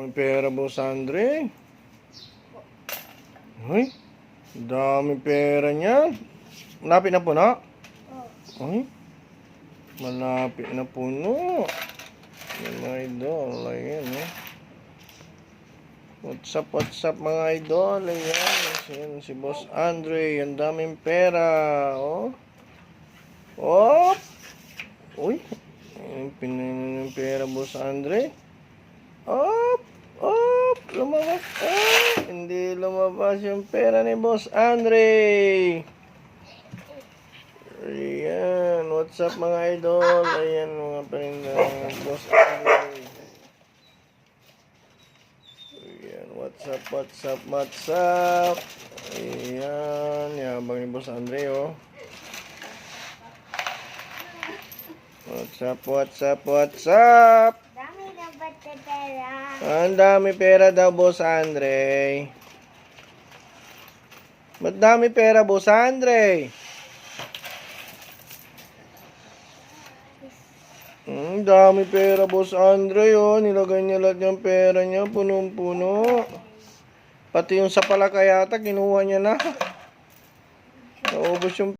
Dami pera, Boss Andre. Ay, dami pera niya. Malapit na puno? Ay, malapit na puno. Yan, mga idol, ayan, eh. What's up, what's up, mga idol? Ayan, ayan si Boss Andre. Ang daming pera, oh. Oh! Uy, Ayan, pinanin yung pera, Boss Andre. Op! Lumabas! Ah! Hindi lumabas yung pera ni Boss Andre! Ayan. What's up mga idol? Ayan mga parinda Boss Andre. Ayan. What's up? What's up? What's up? Ayan. Yabang ni Boss Andre oh. What's up? What's up? What's up? Dami na ba't na pera? Ang dami pera daw, Boss Andre. Ba't dami pera, Boss Andre? Ang dami pera, Boss Andre, oh. Nilagay niya lahat yung pera niya, punong-puno. Pati yung sa palaka yata, kinuha niya na. Naubos yung